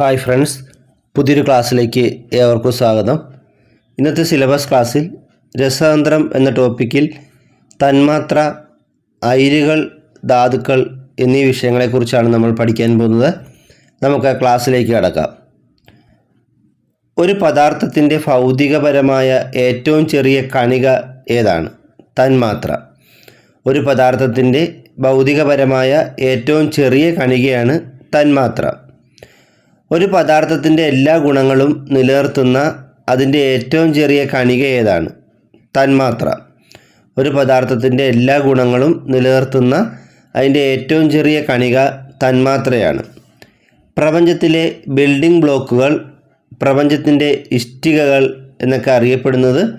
Hi friends പുതിയൊരു ക്ലാസ്സിലേക്ക് ഏവർക്കും സ്വാഗതം. ഇന്നത്തെ സിലബസ് ക്ലാസ്സിൽ രസതന്ത്രം എന്ന ടോപ്പിക്കിൽ തന്മാത്ര അയിരുകൾ ധാതുക്കൾ എന്നീ വിഷയങ്ങളെക്കുറിച്ചാണ് നമ്മൾ പഠിക്കാൻ പോകുന്നത്. നമുക്ക് ആ ക്ലാസ്സിലേക്ക് കടക്കാം. ഒരു പദാർത്ഥത്തിന്റെ ഭൗതികപരമായ ഏറ്റവും ചെറിയ കണിക ഏതാണ്? തന്മാത്ര. ഒരു പദാർത്ഥത്തിന്റെ ഭൗതികപരമായ ഏറ്റവും ചെറിയ കണികയാണ് തന്മാത്ര. ഒരു പദാർത്ഥത്തിന്റെ എല്ലാ ഗുണങ്ങളും നിലനിർത്തുന്ന അതിന്റെ ഏറ്റവും ചെറിയ കണിക ഏതാണ്? തന്മാത്ര. ഒരു പദാർത്ഥത്തിന്റെ എല്ലാ ഗുണങ്ങളും നിലനിർത്തുന്ന അതിന്റെ ഏറ്റവും ചെറിയ കണിക തന്മാത്രയാണ്. പ്രപഞ്ചത്തിലെ ബിൽഡിംഗ് ബ്ലോക്കുകൾ പ്രപഞ്ചത്തിന്റെ ഇഷ്ടികകൾ എന്നൊക്കെ അറിയപ്പെടുന്നത്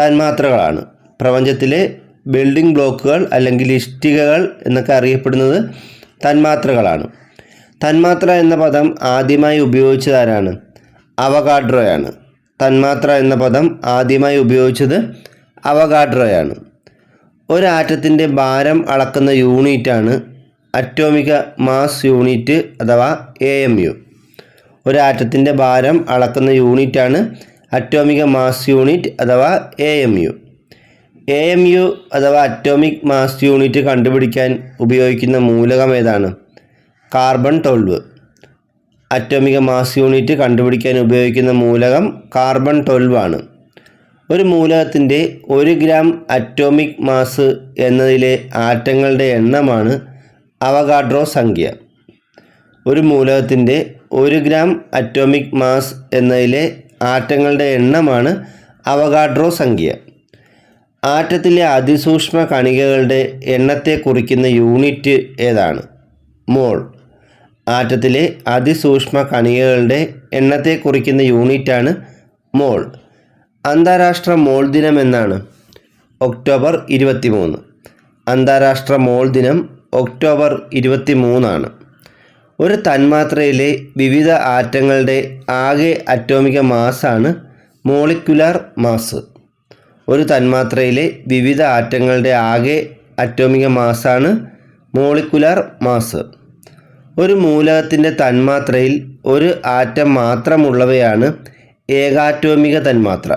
തന്മാത്രകളാണ്. പ്രപഞ്ചത്തിലെ ബിൽഡിംഗ് ബ്ലോക്കുകൾ അല്ലെങ്കിൽ ഇഷ്ടികകൾ എന്നൊക്കെ അറിയപ്പെടുന്നത് തന്മാത്രകളാണ്. തന്മാത്ര എന്ന പദം ആദ്യമായി ഉപയോഗിച്ചതാരാണ്? അവഗാഡ്രോയാണ് തന്മാത്ര എന്ന പദം ആദ്യമായി ഉപയോഗിച്ചത് അവഗാഡ്രോയാണ് ഒരാറ്റത്തിന്റെ ഭാരം അളക്കുന്ന യൂണിറ്റാണ് അറ്റോമിക മാസ് യൂണിറ്റ് അഥവാ എ എം യു ഒരാറ്റത്തിന്റെ ഭാരം അളക്കുന്ന യൂണിറ്റാണ് അറ്റോമിക മാസ് യൂണിറ്റ് അഥവാ A M U A M U അഥവാ അറ്റോമിക് മാസ് യൂണിറ്റ് കണ്ടുപിടിക്കാൻ ഉപയോഗിക്കുന്ന മൂലകം ഏതാണ്? Carbon twelve atomic mass unit കണ്ടുപിടിക്കാൻ ഉപയോഗിക്കുന്ന മൂലകം കാർബൺ ട്വൽവ് ആണ് ഒരു മൂലകത്തിന്റെ ഒരു ഗ്രാം അറ്റോമിക് മാസ് എന്നതിലെ ആറ്റങ്ങളുടെ എണ്ണമാണ് അവഗാഡ്രോ സംഖ്യ. ഒരു മൂലകത്തിന്റെ ഒരു ഗ്രാം അറ്റോമിക് മാസ് എന്നതിലെ ആറ്റങ്ങളുടെ എണ്ണമാണ് അവഗാഡ്രോ സംഖ്യ. ആറ്റത്തിലെ അതിസൂക്ഷ്മ കണികകളുടെ എണ്ണത്തെ കുറിക്കുന്ന യൂണിറ്റ് ഏതാണ്? മോൾ. ആറ്റത്തിലെ അതിസൂക്ഷ്മ കണികകളുടെ എണ്ണത്തെ കുറിക്കുന്ന യൂണിറ്റാണ് മോൾ. അന്താരാഷ്ട്ര മോൾ ദിനം എന്നാണ്. ഒക്ടോബർ ഇരുപത്തി മൂന്ന് അന്താരാഷ്ട്ര മോൾ ദിനം ഒക്ടോബർ ഇരുപത്തി മൂന്നാണ് ഒരു തന്മാത്രയിലെ വിവിധ ആറ്റങ്ങളുടെ ആകെ അറ്റോമിക മാസാണ് മോളിക്കുലാർ മാസ് ഒരു തന്മാത്രയിലെ വിവിധ ആറ്റങ്ങളുടെ ആകെ അറ്റോമിക മാസാണ് മോളിക്കുലാർ മാസ് ഒരു മൂലകത്തിന്റെ തന്മാത്രയിൽ ഒരു ആറ്റം മാത്രമുള്ളവയാണ് ഏകാറ്റോമിക തന്മാത്ര.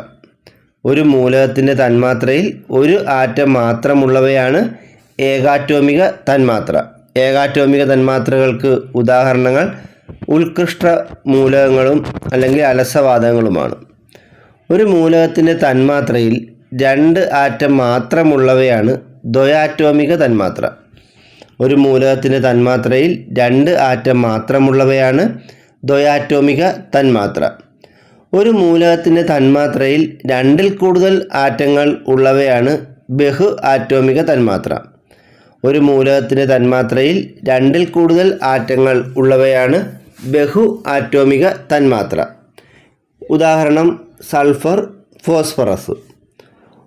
ഒരു മൂലകത്തിന്റെ തന്മാത്രയിൽ ഒരു ആറ്റം മാത്രമുള്ളവയാണ് ഏകാറ്റോമിക തന്മാത്ര. ഏകാറ്റോമിക തന്മാത്രകൾക്ക് ഉദാഹരണങ്ങൾ ഉത്കൃഷ്ട മൂലകങ്ങളും അല്ലെങ്കിൽ അലസവാദങ്ങളുമാണ്. ഒരു മൂലകത്തിന്റെ തന്മാത്രയിൽ രണ്ട് ആറ്റം മാത്രമുള്ളവയാണ് ദ്വയാറ്റോമിക തന്മാത്ര. ഒരു മൂലകത്തിന്റെ തന്മാത്രയിൽ രണ്ട് ആറ്റം മാത്രമുള്ളവയാണ് ദ്വയാറ്റോമിക തന്മാത്ര. ഒരു മൂലകത്തിന്റെ തന്മാത്രയിൽ രണ്ടിൽ കൂടുതൽ ആറ്റങ്ങൾ ഉള്ളവയാണ് ബഹു ആറ്റോമിക തന്മാത്ര. ഒരു മൂലകത്തിന്റെ തന്മാത്രയിൽ രണ്ടിൽ കൂടുതൽ ആറ്റങ്ങൾ ഉള്ളവയാണ് ബഹു ആറ്റോമിക തന്മാത്ര. ഉദാഹരണം സൾഫർ ഫോസ്ഫറസ്.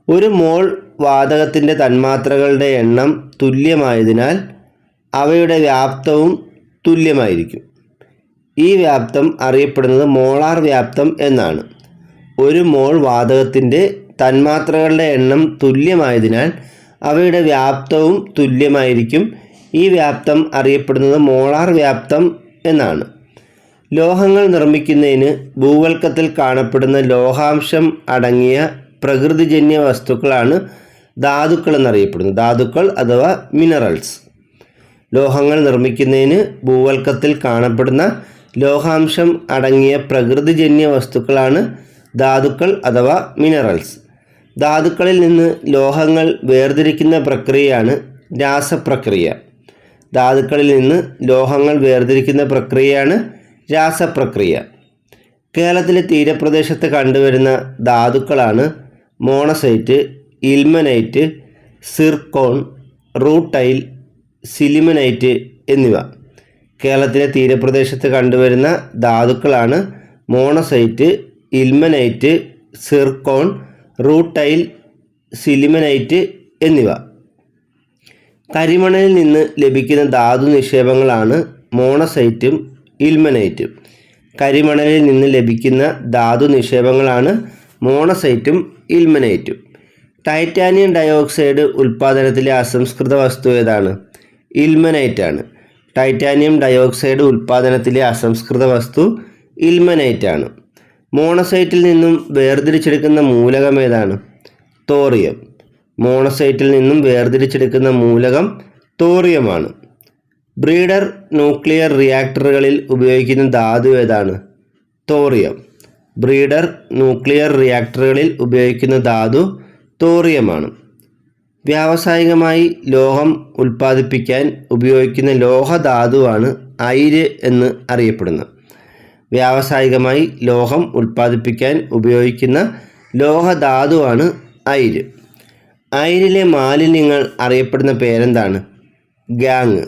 ഒരു മോൾ വാതകത്തിന്റെ തന്മാത്രകളുടെ എണ്ണം തുല്യമായതിനാൽ അവയുടെ വ്യാപ്തവും തുല്യമായിരിക്കും. ഈ വ്യാപ്തം അറിയപ്പെടുന്നത് മോളാർ വ്യാപ്തം എന്നാണ്. ഒരു മോൾ വാതകത്തിന്റെ തന്മാത്രകളുടെ എണ്ണം തുല്യമായതിനാൽ അവയുടെ വ്യാപ്തവും തുല്യമായിരിക്കും. ഈ വ്യാപ്തം അറിയപ്പെടുന്നത് മോളാർ വ്യാപ്തം എന്നാണ്. ലോഹങ്ങൾ നിർമ്മിക്കുന്നതിന് ഭൂവൽക്കത്തിൽ കാണപ്പെടുന്ന ലോഹാംശം അടങ്ങിയ പ്രകൃതിജന്യ വസ്തുക്കളാണ് ധാതുക്കൾ എന്നറിയപ്പെടുന്നത് ധാതുക്കൾ അഥവാ മിനറൽസ് ലോഹങ്ങൾ നിർമ്മിക്കുന്നതിന് ഭൂവൽക്കത്തിൽ കാണപ്പെടുന്ന ലോഹാംശം അടങ്ങിയ പ്രകൃതിജന്യ വസ്തുക്കളാണ് ധാതുക്കൾ അഥവാ മിനറൽസ് ധാതുക്കളിൽ നിന്ന് ലോഹങ്ങൾ വേർതിരിക്കുന്ന പ്രക്രിയയാണ് രാസപ്രക്രിയ. ധാതുക്കളിൽ നിന്ന് ലോഹങ്ങൾ വേർതിരിക്കുന്ന പ്രക്രിയയാണ് രാസപ്രക്രിയ. കേരളത്തിലെ തീരപ്രദേശത്ത് കണ്ടുവരുന്ന ധാതുക്കളാണ് monazite ilmenite zircon rutile sillimanite എന്നിവ. കേരളത്തിലെ തീരപ്രദേശത്ത് കണ്ടുവരുന്ന ധാതുക്കളാണ് monazite ilmenite zircon rutile sillimanite എന്നിവ. കരിമണലിൽ നിന്ന് ലഭിക്കുന്ന ധാതു നിക്ഷേപങ്ങളാണ് മോണസൈറ്റും ഇൽമനൈറ്റും. കരിമണലിൽ നിന്ന് ലഭിക്കുന്ന ധാതു നിക്ഷേപങ്ങളാണ് മോണസൈറ്റും ഇൽമനൈറ്റും. ടൈറ്റാനിയം ഡയോക്സൈഡ് ഉൽപ്പാദനത്തിലെ അസംസ്കൃത വസ്തു ഏതാണ്? ഇൽമനൈറ്റ് ആണ് ടൈറ്റാനിയം ഡയോക്സൈഡ് ഉൽപ്പാദനത്തിലെ അസംസ്കൃത വസ്തു ഇൽമനൈറ്റ് ആണ് മോണസൈറ്റിൽ നിന്നും വേർതിരിച്ചെടുക്കുന്ന മൂലകം ഏതാണ്? തോറിയം. മോണസൈറ്റിൽ നിന്നും വേർതിരിച്ചെടുക്കുന്ന മൂലകം തോറിയമാണ്. ബ്രീഡർ ന്യൂക്ലിയർ റിയാക്ടറുകളിൽ ഉപയോഗിക്കുന്ന ധാതു ഏതാണ്? തോറിയം. ബ്രീഡർ ന്യൂക്ലിയർ റിയാക്ടറുകളിൽ ഉപയോഗിക്കുന്ന ധാതു തോറിയമാണ്. വ്യാവസായികമായി ലോഹം ഉൽപ്പാദിപ്പിക്കാൻ ഉപയോഗിക്കുന്ന ലോഹധാതുവാണ് അയിര് എന്ന് അറിയപ്പെടുന്നത്. വ്യാവസായികമായി ലോഹം ഉൽപ്പാദിപ്പിക്കാൻ ഉപയോഗിക്കുന്ന ലോഹധാതുവാണ് അയിര്. അയിരിലെ മാലിന്യങ്ങൾ അറിയപ്പെടുന്ന പേരെന്താണ്? ഗാങ്.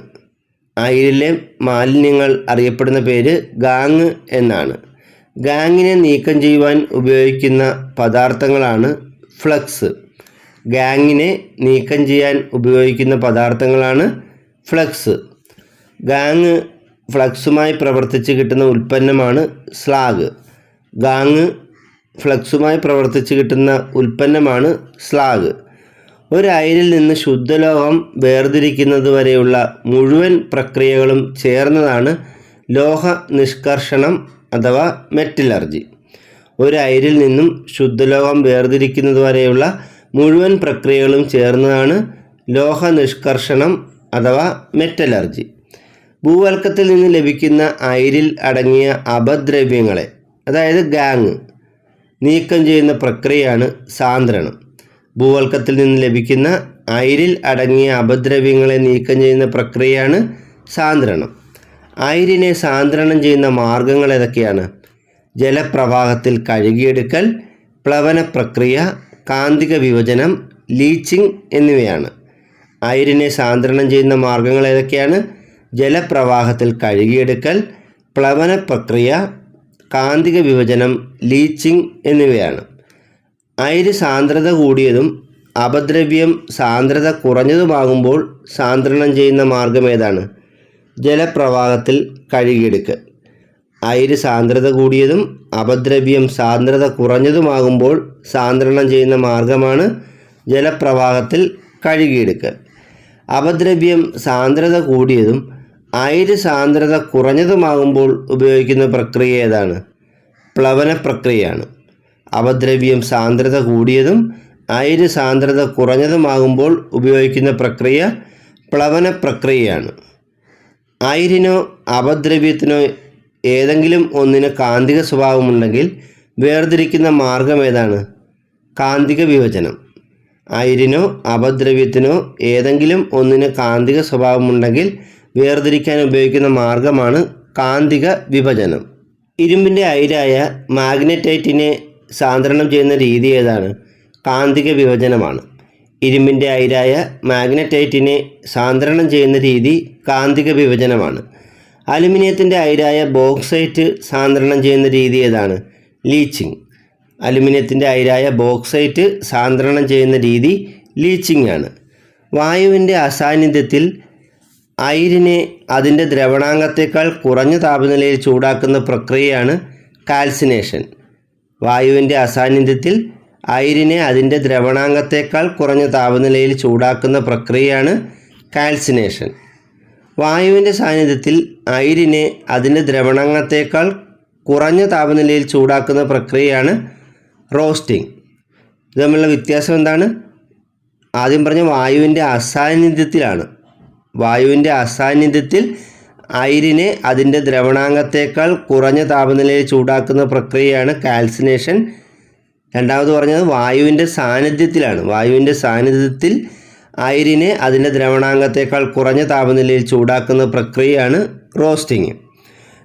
അയിരിലെ മാലിന്യങ്ങൾ അറിയപ്പെടുന്ന പേര് ഗാങ് എന്നാണ്. ഗാങ്ങിനെ നീക്കം ചെയ്യുവാൻ ഉപയോഗിക്കുന്ന പദാർത്ഥങ്ങളാണ് ഫ്ലക്സ്. ഗാങ്ങിനെ നീക്കം ചെയ്യാൻ ഉപയോഗിക്കുന്ന പദാർത്ഥങ്ങളാണ് ഫ്ലക്സ്. ഗാങ് ഫ്ലക്സുമായി പ്രവർത്തിച്ച് കിട്ടുന്ന ഉൽപ്പന്നമാണ് സ്ലാഗ്. ഗാങ് ഫ്ലക്സുമായി പ്രവർത്തിച്ച് കിട്ടുന്ന ഉൽപ്പന്നമാണ് സ്ലാഗ്. ഒരു നിന്ന് ശുദ്ധലോഹം വേർതിരിക്കുന്നത് വരെയുള്ള മുഴുവൻ പ്രക്രിയകളും ചേർന്നതാണ് ലോഹ നിഷ്കർഷണം അഥവാ മെറ്റലർജി. ഒരു നിന്നും ശുദ്ധലോഹം വേർതിരിക്കുന്നത് വരെയുള്ള മുഴുവൻ പ്രക്രിയകളും ചേർന്നതാണ് ലോഹ നിഷ്കർഷണം അഥവാ മെറ്റലർജി. ഭൂവൽക്കത്തിൽ നിന്ന് ലഭിക്കുന്ന അയിരിൽ അടങ്ങിയ അപദ്രവ്യങ്ങളെ അതായത് ഗാങ് നീക്കം ചെയ്യുന്ന പ്രക്രിയയാണ് സാന്ദ്രണം. ഭൂവൽക്കത്തിൽ നിന്ന് ലഭിക്കുന്ന അയിരിൽ അടങ്ങിയ അപദ്രവ്യങ്ങളെ നീക്കം ചെയ്യുന്ന പ്രക്രിയയാണ് സാന്ദ്രണം. അയിരിനെ സാന്ദ്രണം ചെയ്യുന്ന മാർഗങ്ങൾ ഏതൊക്കെയാണ്? ജലപ്രവാഹത്തിൽ കഴുകിയെടുക്കൽ പ്ലവന പ്രക്രിയ കാന്തിക വിഭജനം ലീച്ചിങ് എന്നിവയാണ്. അയിരിനെ സാന്ദ്രണം ചെയ്യുന്ന മാർഗങ്ങൾ ഏതൊക്കെയാണ്? ജലപ്രവാഹത്തിൽ കഴുകിയെടുക്കൽ പ്ലവന പ്രക്രിയ കാന്തിക വിഭജനം ലീച്ചിങ് എന്നിവയാണ്. അയിര് സാന്ദ്രത കൂടിയതും അപദ്രവ്യം സാന്ദ്രത കുറഞ്ഞതുമാകുമ്പോൾ സാന്ദ്രണം ചെയ്യുന്ന മാർഗം ഏതാണ്? ജലപ്രവാഹത്തിൽ കഴുകിയെടുക്കൽ. അയിര് സാന്ദ്രത കൂടിയതും അപദ്രവ്യം സാന്ദ്രത കുറഞ്ഞതുമാകുമ്പോൾ സാന്ദ്രണം ചെയ്യുന്ന മാർഗമാണ് ജലപ്രവാഹത്തിൽ കഴുകിയെടുക്കൽ. അപദ്രവ്യം സാന്ദ്രത കൂടിയതും അയിര് സാന്ദ്രത കുറഞ്ഞതുമാകുമ്പോൾ ഉപയോഗിക്കുന്ന പ്രക്രിയ ഏതാണ്? പ്ലവന പ്രക്രിയയാണ്. അപദ്രവ്യം സാന്ദ്രത കൂടിയതും അയിര് സാന്ദ്രത കുറഞ്ഞതുമാകുമ്പോൾ ഉപയോഗിക്കുന്ന പ്രക്രിയ പ്ലവന പ്രക്രിയയാണ്. അയിരിനോ അപദ്രവ്യത്തിനോ ഏതെങ്കിലും ഒന്നിന് കാന്തിക സ്വഭാവമുണ്ടെങ്കിൽ വേർതിരിക്കുന്ന മാർഗം ഏതാണ്? കാന്തിക വിഭജനം. അയിരിനോ അപദ്രവ്യത്തിനോ ഏതെങ്കിലും ഒന്നിന് കാന്തിക സ്വഭാവമുണ്ടെങ്കിൽ വേർതിരിക്കാൻ ഉപയോഗിക്കുന്ന മാർഗമാണ് കാന്തിക വിഭജനം. ഇരുമ്പിന്റെ അയിരായ മാഗ്നറ്റൈറ്റിനെ സാന്ദ്രണം ചെയ്യുന്ന രീതി ഏതാണ്? കാന്തിക വിഭജനമാണ്. ഇരുമ്പിന്റെ അയിരായ മാഗ്നറ്റൈറ്റിനെ സാന്ദ്രണം ചെയ്യുന്ന രീതി കാന്തിക വിഭജനമാണ്. അലുമിനിയത്തിന്റെ അയിരായ ബോക്സൈറ്റ് സാന്ദ്രണം ചെയ്യുന്ന രീതി ഏതാണ്? ലീച്ചിങ്. അലുമിനിയത്തിന്റെ അയിരായ ബോക്സൈറ്റ് സാന്ദ്രണം ചെയ്യുന്ന രീതി ലീച്ചിങ് ആണ്. വായുവിന്റെ അസാന്നിധ്യത്തിൽ അയിരിനെ അതിന്റെ ദ്രവണാംഗത്തേക്കാൾ കുറഞ്ഞ താപനിലയിൽ ചൂടാക്കുന്ന പ്രക്രിയയാണ് കാൽസിനേഷൻ. വായുവിന്റെ അസാന്നിധ്യത്തിൽ അയിരിനെ അതിന്റെ ദ്രവണാംഗത്തേക്കാൾ കുറഞ്ഞ താപനിലയിൽ ചൂടാക്കുന്ന പ്രക്രിയയാണ് കാൽസിനേഷൻ. വായുവിന്റെ സാന്നിധ്യത്തിൽ അയിരിനെ അതിന്റെ ദ്രവണങ്ങത്തേക്കാൾ കുറഞ്ഞ താപനിലയിൽ ചൂടാക്കുന്ന പ്രക്രിയയാണ് റോസ്റ്റിംഗ്. ഇത് തമ്മിലുള്ള വ്യത്യാസം എന്താണ്? ആദ്യം പറഞ്ഞ വായുവിന്റെ അസാന്നിധ്യത്തിലാണ്. വായുവിന്റെ അസാന്നിധ്യത്തിൽ അയിരിനെ അതിന്റെ ദ്രവണാംഗത്തേക്കാൾ കുറഞ്ഞ താപനിലയിൽ ചൂടാക്കുന്ന പ്രക്രിയയാണ് കാൽസിനേഷൻ. രണ്ടാമത് പറഞ്ഞത് വായുവിന്റെ സാന്നിധ്യത്തിലാണ്. വായുവിന്റെ സാന്നിധ്യത്തിൽ അയിരിനെ അതിന്റെ ദ്രവണാംഗത്തേക്കാൾ കുറഞ്ഞ താപനിലയിൽ ചൂടാക്കുന്ന പ്രക്രിയയാണ് റോസ്റ്റിംഗ്.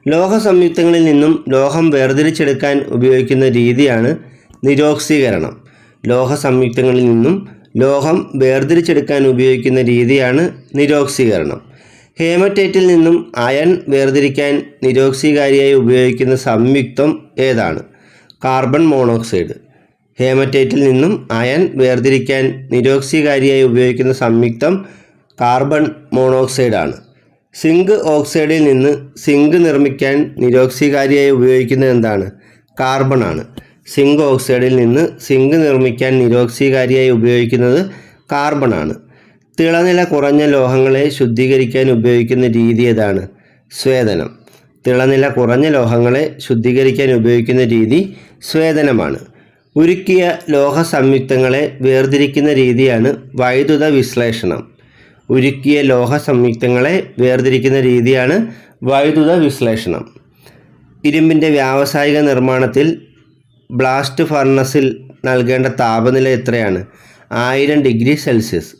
ലോഹ സംയുക്തങ്ങളിൽ നിന്നും ലോഹം വേർതിരിച്ചെടുക്കാൻ ഉപയോഗിക്കുന്ന രീതിയാണ് നിരോക്സീകരണം. ലോഹ സംയുക്തങ്ങളിൽ നിന്നും ലോഹം വേർതിരിച്ചെടുക്കാൻ ഉപയോഗിക്കുന്ന രീതിയാണ് നിരോക്സീകരണം. ഹേമറ്റേറ്റിൽ നിന്നും അയൺ വേർതിരിക്കാൻ നിരോക്സീകാരിയായി ഉപയോഗിക്കുന്ന സംയുക്തം ഏതാണ്? Carbon monoxide. ഹേമറ്റൈറ്റിൽ നിന്നും അയൺ വേർതിരിക്കാൻ നിരോക്സികാരിയായി ഉപയോഗിക്കുന്ന സംയുക്തം കാർബൺ മോണോക്സൈഡാണ്. സിങ്ക് ഓക്സൈഡിൽ നിന്ന് സിങ്ക് നിർമ്മിക്കാൻ നിരോക്സികാരിയായി ഉപയോഗിക്കുന്നത് എന്താണ്? കാർബൺ ആണ്. സിങ്ക് ഓക്സൈഡിൽ നിന്ന് സിങ്ക് നിർമ്മിക്കാൻ നിരോക്സികാരിയായി ഉപയോഗിക്കുന്നത് കാർബൺ ആണ്. തിളനില കുറഞ്ഞ ലോഹങ്ങളെ ശുദ്ധീകരിക്കാൻ ഉപയോഗിക്കുന്ന രീതി ഏതാണ്? സ്വേദനം. തിളനില കുറഞ്ഞ ലോഹങ്ങളെ ശുദ്ധീകരിക്കാൻ ഉപയോഗിക്കുന്ന രീതി സ്വേദനമാണ്. ഉരുക്കിയ ലോഹ സംയുക്തങ്ങളെ വേർതിരിക്കുന്ന രീതിയാണ് വൈദ്യുത വിശ്ലേഷണം. ഉരുക്കിയ ലോഹ സംയുക്തങ്ങളെ വേർതിരിക്കുന്ന രീതിയാണ് വൈദ്യുത വിശ്ലേഷണം. ഇരുമ്പിന്റെ വ്യാവസായിക നിർമ്മാണത്തിൽ ബ്ലാസ്റ്റ് ഫർണസിൽ നൽകേണ്ട താപനില എത്രയാണ്? ആയിരം ഡിഗ്രി സെൽഷ്യസ്.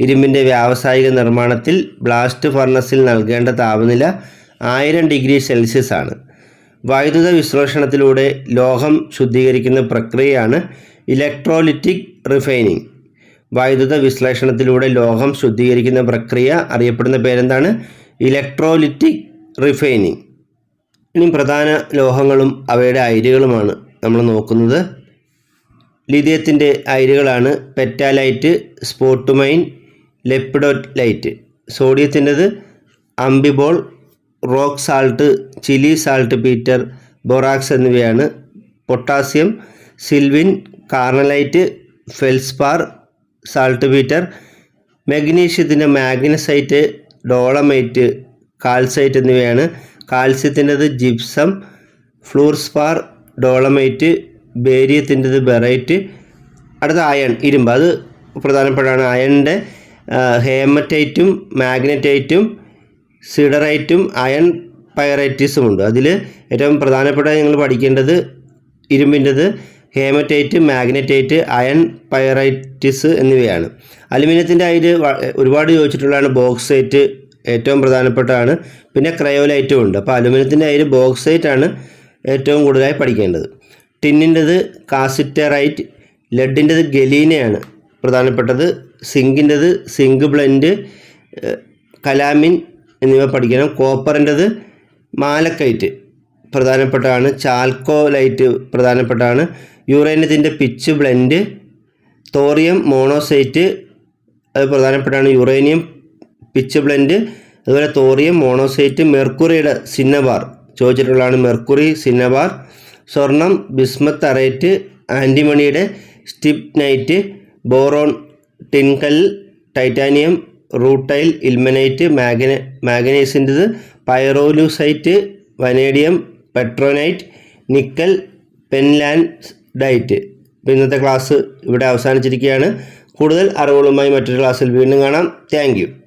ഇരുമ്പിന്റെ വ്യാവസായിക നിർമ്മാണത്തിൽ ബ്ലാസ്റ്റ് ഫർണസിൽ നൽകേണ്ട താപനില ആയിരം ഡിഗ്രി സെൽഷ്യസ് ആണ് വൈദ്യുത വിശ്ലേഷണത്തിലൂടെ ലോഹം ശുദ്ധീകരിക്കുന്ന പ്രക്രിയയാണ് ഇലക്ട്രോലിറ്റിക് റിഫൈനിങ് വൈദ്യുത വിശ്ലേഷണത്തിലൂടെ ലോഹം ശുദ്ധീകരിക്കുന്ന പ്രക്രിയ അറിയപ്പെടുന്ന പേരെന്താണ്? ഇലക്ട്രോലിറ്റിക് റിഫൈനിങ് ഇനി പ്രധാന ലോഹങ്ങളും അവയുടെ അയിരുകളുമാണ് നമ്മൾ നോക്കുന്നത്. ലിഥിയത്തിന്റെ അയിരുകളാണ് petalite spodumene lepidolite. സോഡിയത്തിന്റെത് amphibole rock salt Chile saltpetre borax എന്നിവയാണ്. Potassium sylvine carnallite feldspar saltpetre മെഗ്നീഷ്യത്തിന്റെ magnesite dolomite calcite എന്നിവയാണ്. കാൽസ്യത്തിന്റെത് ജിപ്സം ഫ്ലൂർസ്പാർ ഡോളമൈറ്റ് ബേരിയത്തിന്റെത് ബെറൈറ്റ് അടുത്ത അയൺ ഇരുമ്പ്. അത് പ്രധാനപ്പെട്ടാണ് അയണിന്റെ ഹേമറ്റൈറ്റും മാഗ്നറ്റൈറ്റും സിഡറൈറ്റും അയൺ പൈറൈറ്റിസും ഉണ്ട്. അതിൽ ഏറ്റവും പ്രധാനപ്പെട്ട നിങ്ങൾ പഠിക്കേണ്ടത് ഇരുമ്പിന്റെത് ഹേമറ്റൈറ്റ് മാഗ്നറ്റൈറ്റ് അയൺ പൈറൈറ്റിസ് എന്നിവയാണ്. അലുമിനിയത്തിന്റെ അതിൽ ഒരുപാട് ചോദിച്ചിട്ടുള്ളതാണ് ബോക്സൈറ്റ് ഏറ്റവും പ്രധാനപ്പെട്ടതാണ്. പിന്നെ ക്രയോലൈറ്റും ഉണ്ട്. അപ്പോൾ അലുമിനിയത്തിന്റെ അതിൽ ബോക്സൈറ്റാണ് ഏറ്റവും കൂടുതലായി പഠിക്കേണ്ടത്. ടിന്നിന്റെത് കാസിറ്ററൈറ്റ് ലെഡിന്റെത് ഗലീനയാണ് പ്രധാനപ്പെട്ടത്. സിങ്കിന്റെത് സിങ്ക് ബ്ലെൻഡ് കലാമിൻ എന്നിവ പഠിക്കണം. കോപ്പറിന്റെത് മാലക്കൈറ്റ് പ്രധാനപ്പെട്ടതാണ് ചാൽക്കോലൈറ്റ് പ്രധാനപ്പെട്ടതാണ് യുറേനിയത്തിന്റെ പിച്ച് ബ്ലെൻഡ് തോറിയം മോണോസൈറ്റ് അത് പ്രധാനപ്പെട്ടാണ്. യുറേനിയം പിച്ച് ബ്ലെൻഡ് അതുപോലെ തോറിയം മോണോസൈറ്റ് മെർക്കുറിയുടെ സിന്നബാർ ചോദിച്ചിട്ടുള്ളതാണ്. മെർക്കുറി സിന്നബാർ സ്വർണം ബിസ്മത്ത് അറേറ്റ് ആന്റിമണിയുടെ stibnite boron tincal titanium rutile ilmenite Magna മാഗ്നീസിന്റെത് pyrolusite vanadium patronite nickel pentlandite അപ്പോൾ ഇന്നത്തെ ക്ലാസ് ഇവിടെ അവസാനിച്ചിരിക്കുകയാണ്. കൂടുതൽ അറിവുകളുമായി മറ്റൊരു ക്ലാസ്സിൽ വീണ്ടും കാണാം. താങ്ക്